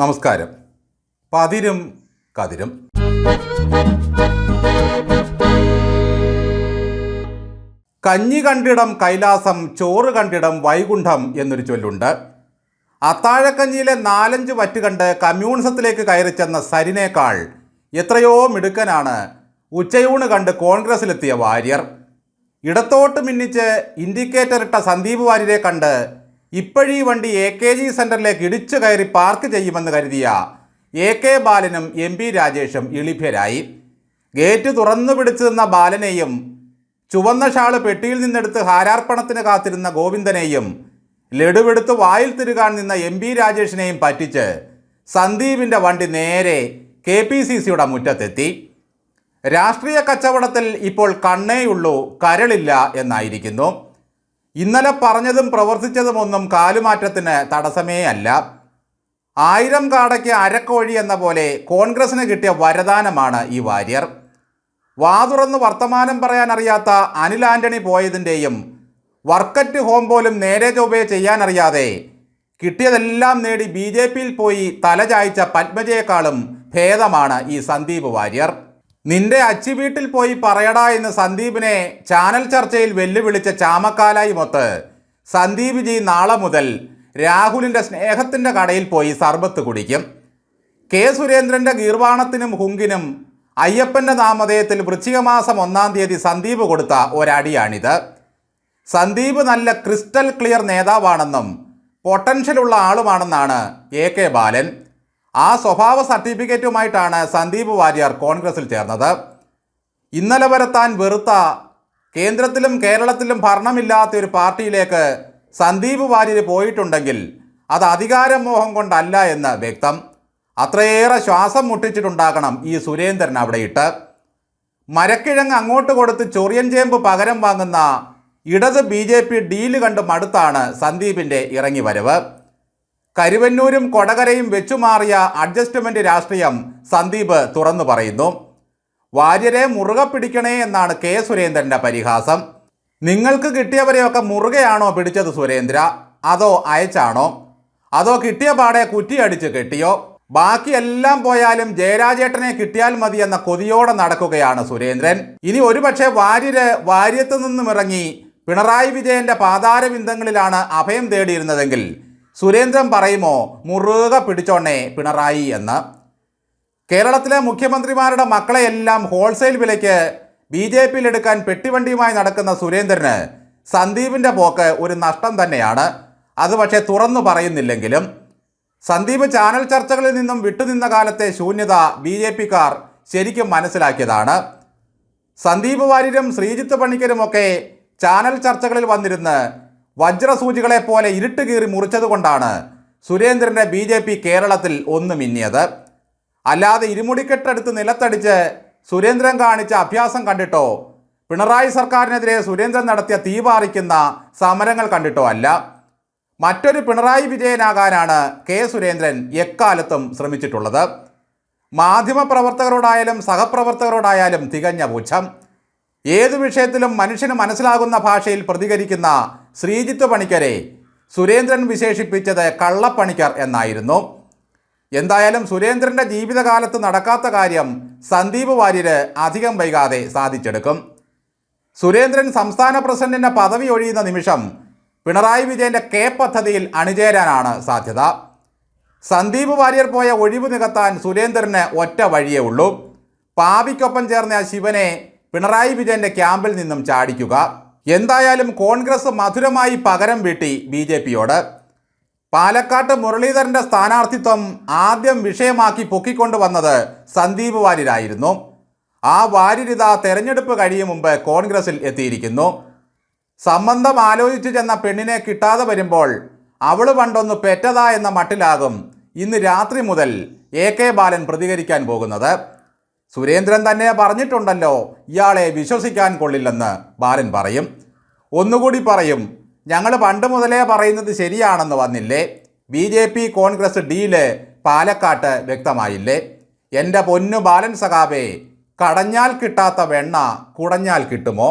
നമസ്കാരം. പതിരും കതിരും. കഞ്ഞി കണ്ടിടം കൈലാസം ചോറ് കണ്ടിടം വൈകുണ്ഠം എന്നൊരു ചൊല്ലുണ്ട്. അത്താഴക്കഞ്ഞിയിലെ നാലഞ്ച് വറ്റ് കണ്ട് കമ്മ്യൂണിസത്തിലേക്ക് കയറി ചെന്ന സരിനേക്കാൾ എത്രയോ മിടുക്കനാണ് ഉച്ചയൂണ് കണ്ട് കോൺഗ്രസിലെത്തിയ വാര്യർ. ഇടത്തോട്ട് മിന്നിച്ച് ഇൻഡിക്കേറ്റർ ഇട്ട സന്ദീപ് വാര്യരെ കണ്ട് ഇപ്പോഴീ വണ്ടി എ കെ ജി സെന്ററിലേക്ക് ഇടിച്ചു കയറി പാർക്ക് ചെയ്യുമെന്ന് കരുതിയ എ കെ ബാലനും എം പി രാജേഷും ഇളിഭ്യരായി ഗേറ്റ് തുറന്നു പിടിച്ചു നിന്ന ബാലനെയും ചുവന്ന ഷാൾ പെട്ടിയിൽ നിന്നെടുത്ത് ഹാരാർപ്പണത്തിന് കാത്തിരുന്ന ഗോവിന്ദനെയും ലഡുവെടുത്ത് വായിൽ തിരുകാൻ നിന്ന എം പി രാജേഷിനെയും പറ്റിച്ച് സന്ദീപിന്റെ വണ്ടി നേരെ കെ പി സി സിയുടെ മുറ്റത്തെത്തി. രാഷ്ട്രീയ കച്ചവടത്തിൽ ഇപ്പോൾ കണ്ണേയുള്ളൂ കരളില്ല എന്നായിരിക്കുന്നു. ഇന്നലെ പറഞ്ഞതും പ്രവർത്തിച്ചതുമൊന്നും കാലുമാറ്റത്തിന് തടസ്സമേ അല്ല. ആയിരം കാടയ്ക്ക് അരക്കോഴി എന്ന പോലെ കോൺഗ്രസിന് കിട്ടിയ വരദാനമാണ് ഈ വാര്യർ. വാതുറന്ന് വർത്തമാനം പറയാൻ അറിയാത്ത അനിൽ ആന്റണി പോയതിന്റെയും വർക്കറ്റ് ഹോം പോലും നേരെ ചൊവ്വേ ചെയ്യാനറിയാതെ കിട്ടിയതെല്ലാം നേടി ബി ജെ പിയിൽ പോയി തലചായ്ച്ച പത്മജയേക്കാളും ഭേദമാണ് ഈ സന്ദീപ് വാര്യർ. നിന്റെ അച്ചി വീട്ടിൽ പോയി പറയടാ എന്ന് സന്ദീപിനെ ചാനൽ ചർച്ചയിൽ വെല്ലുവിളിച്ച ചാമക്കാലായി മൊത്ത്. സന്ദീപ് ജി നാളെ മുതൽ രാഹുലിന്റെ സ്നേഹത്തിന്റെ കടയിൽ പോയി സർബത്ത് കുടിക്കും. കെ സുരേന്ദ്രന്റെ ഗീർവാണത്തിനും ഹുങ്കിനും അയ്യപ്പന്റെ നാമധേയത്തിൽ വൃശ്ചികമാസം ഒന്നാം തീയതി സന്ദീപ് കൊടുത്ത ഒരടിയാണിത്. സന്ദീപ് നല്ല ക്രിസ്റ്റൽ ക്ലിയർ നേതാവാണെന്നും പൊട്ടൻഷ്യലുള്ള ആളുമാണെന്നാണ് എ കെ ബാലൻ. ആ സ്വഭാവ സർട്ടിഫിക്കറ്റുമായിട്ടാണ് സന്ദീപ് വാര്യർ കോൺഗ്രസിൽ ചേർന്നത്. ഇന്നലെ വരെ താൻ വെറുത്ത കേന്ദ്രത്തിലും കേരളത്തിലും ഭരണമില്ലാത്ത ഒരു പാർട്ടിയിലേക്ക് സന്ദീപ് വാര്യർ പോയിട്ടുണ്ടെങ്കിൽ അത് അധികാരമോഹം കൊണ്ടല്ല എന്ന് വ്യക്തം. അത്രയേറെ ശ്വാസം മുട്ടിച്ചിട്ടുണ്ടാകണം ഈ സുരേന്ദ്രൻ അവിടെയിട്ട്. മരക്കിഴങ്ങ് അങ്ങോട്ട് കൊടുത്ത് ചൊറിയൻ ചേമ്പ് പകരം വാങ്ങുന്ന ഇടത് ബി ജെ പി ഡീൽ കണ്ട് മടുത്താണ് സന്ദീപിന്റെ ഇറങ്ങി വരവ് കരുവന്നൂരും കൊടകരയും വെച്ചുമാറിയ അഡ്ജസ്റ്റ്മെന്റ് രാഷ്ട്രീയം സന്ദീപ് തുറന്നു പറയുന്നു. വാര്യരെ മുറുകെ പിടിക്കണേ എന്നാണ് കെ സുരേന്ദ്രന്റെ പരിഹാസം. നിങ്ങൾക്ക് കിട്ടിയവരെയൊക്കെ മുറുകയാണോ പിടിച്ചത് സുരേന്ദ്ര? അതോ അയച്ചാണോ? അതോ കിട്ടിയ പാടെ കുറ്റിയടിച്ച് കെട്ടിയോ? ബാക്കിയെല്ലാം പോയാലും ജയരാജേട്ടനെ കിട്ടിയാൽ മതി എന്ന കൊതിയോടെ നടക്കുകയാണ് സുരേന്ദ്രൻ. ഇനി ഒരുപക്ഷെ വാര്യര് വാര്യത്തു നിന്നും ഇറങ്ങി പിണറായി വിജയന്റെ പാതാരവിന്ദങ്ങളിലാണ് അഭയം തേടിയിരുന്നതെങ്കിൽ സുരേന്ദ്രൻ പറയുമോ മുറുക പിടിച്ചോണേ പിണറായി എന്ന്. കേരളത്തിലെ മുഖ്യമന്ത്രിമാരുടെ മക്കളെയെല്ലാം ഹോൾസെയിൽ വിലയ്ക്ക് ബി ജെ പിയിൽ എടുക്കാൻ പെട്ടിവണ്ടിയുമായി നടക്കുന്ന സുരേന്ദ്രന് സന്ദീപിന്റെ പോക്ക് ഒരു നഷ്ടം തന്നെയാണ്. അത് പക്ഷേ തുറന്നു പറയുന്നില്ലെങ്കിലും സന്ദീപ് ചാനൽ ചർച്ചകളിൽ നിന്നും വിട്ടുനിന്ന കാലത്തെ ശൂന്യത ബി ജെ പിക്കാർ ശരിക്കും മനസ്സിലാക്കിയതാണ്. സന്ദീപ് വാര്യരും ശ്രീജിത്ത് പണിക്കരുമൊക്കെ ചാനൽ ചർച്ചകളിൽ വന്നിരുന്ന് വജ്രസൂചികളെ പോലെ ഇരുട്ട് കീറി മുറിച്ചതുകൊണ്ടാണ് സുരേന്ദ്രന്റെ ബി ജെ പി കേരളത്തിൽ ഒന്ന് മിന്നിയത് അല്ലാതെ ഇരുമുടിക്കെട്ടടുത്ത് നിലത്തടിച്ച് സുരേന്ദ്രൻ കാണിച്ച അഭ്യാസം കണ്ടിട്ടോ? പിണറായി സർക്കാരിനെതിരെ സുരേന്ദ്രൻ നടത്തിയ തീപാറിക്കുന്ന സമരങ്ങൾ കണ്ടിട്ടോ അല്ല. മറ്റൊരു പിണറായി വിജയനാകാനാണ് കെ സുരേന്ദ്രൻ എക്കാലത്തും ശ്രമിച്ചിട്ടുള്ളത്. മാധ്യമപ്രവർത്തകരോടായാലും സഹപ്രവർത്തകരോടായാലും തികഞ്ഞ പുച്ഛം ഏതു വിഷയത്തിലും മനുഷ്യന് മനസ്സിലാകുന്ന ഭാഷയിൽ പ്രതികരിക്കുന്ന ശ്രീജിത്ത് പണിക്കരെ സുരേന്ദ്രൻ വിശേഷിപ്പിച്ചത് കള്ളപ്പണിക്കർ എന്നായിരുന്നു. എന്തായാലും സുരേന്ദ്രന്റെ ജീവിതകാലത്ത് നടക്കാത്ത കാര്യം സന്ദീപ് വാര്യര് അധികം വൈകാതെ സാധിച്ചെടുക്കും. സുരേന്ദ്രൻ സംസ്ഥാന പ്രസിഡന്റിന്റെ പദവി ഒഴിയുന്ന നിമിഷം പിണറായി വിജയന്റെ കെ പദ്ധതിയിൽ അണിചേരാനാണ് സാധ്യത. സന്ദീപ് വാര്യർ പോയ ഒഴിവ് നികത്താൻ സുരേന്ദ്രന് ഒറ്റ വഴിയേ ഉള്ളൂ. പാവിക്കൊപ്പം ചേർന്ന ശിവനെ പിണറായി വിജയന്റെ ക്യാമ്പിൽ നിന്നും ചാടിക്കുക. എന്തായാലും കോൺഗ്രസ് മധുരമായി പകരം വീട്ടി ബി ജെ പിയോട്. പാലക്കാട്ട് മുരളീധരന്റെ സ്ഥാനാർത്ഥിത്വം ആദ്യം വിഷയമാക്കി പൊക്കിക്കൊണ്ടുവന്നത് സന്ദീപ് വാര്യരായിരുന്നു. ആ വാര്യരിത തെരഞ്ഞെടുപ്പ് കഴിയും മുമ്പ് കോൺഗ്രസിൽ എത്തിയിരിക്കുന്നു. സംബന്ധം ആലോചിച്ചു ചെന്ന പെണ്ണിനെ കിട്ടാതെ വരുമ്പോൾ അവൾ പണ്ടൊന്ന് പെറ്റതാ എന്ന മട്ടിലാകും ഇന്ന് രാത്രി മുതൽ എ കെ ബാലൻ പ്രതികരിക്കാൻ പോകുന്നത്. സുരേന്ദ്രൻ തന്നെ പറഞ്ഞിട്ടുണ്ടല്ലോ ഇയാളെ വിശ്വസിക്കാൻ കൊള്ളില്ലെന്ന്. ബാലൻ പറയും. ഒന്നുകൂടി പറയും ഞങ്ങൾ പണ്ട് മുതലേ പറയുന്നത് ശരിയാണെന്ന് വന്നില്ലേ? B J P Congress deal പാലക്കാട്ട് വ്യക്തമായില്ലേ? എന്റെ പൊന്നു ബാലൻ സഖാബേ കടഞ്ഞാൽ കിട്ടാത്ത വെണ്ണ കുടഞ്ഞാൽ കിട്ടുമോ?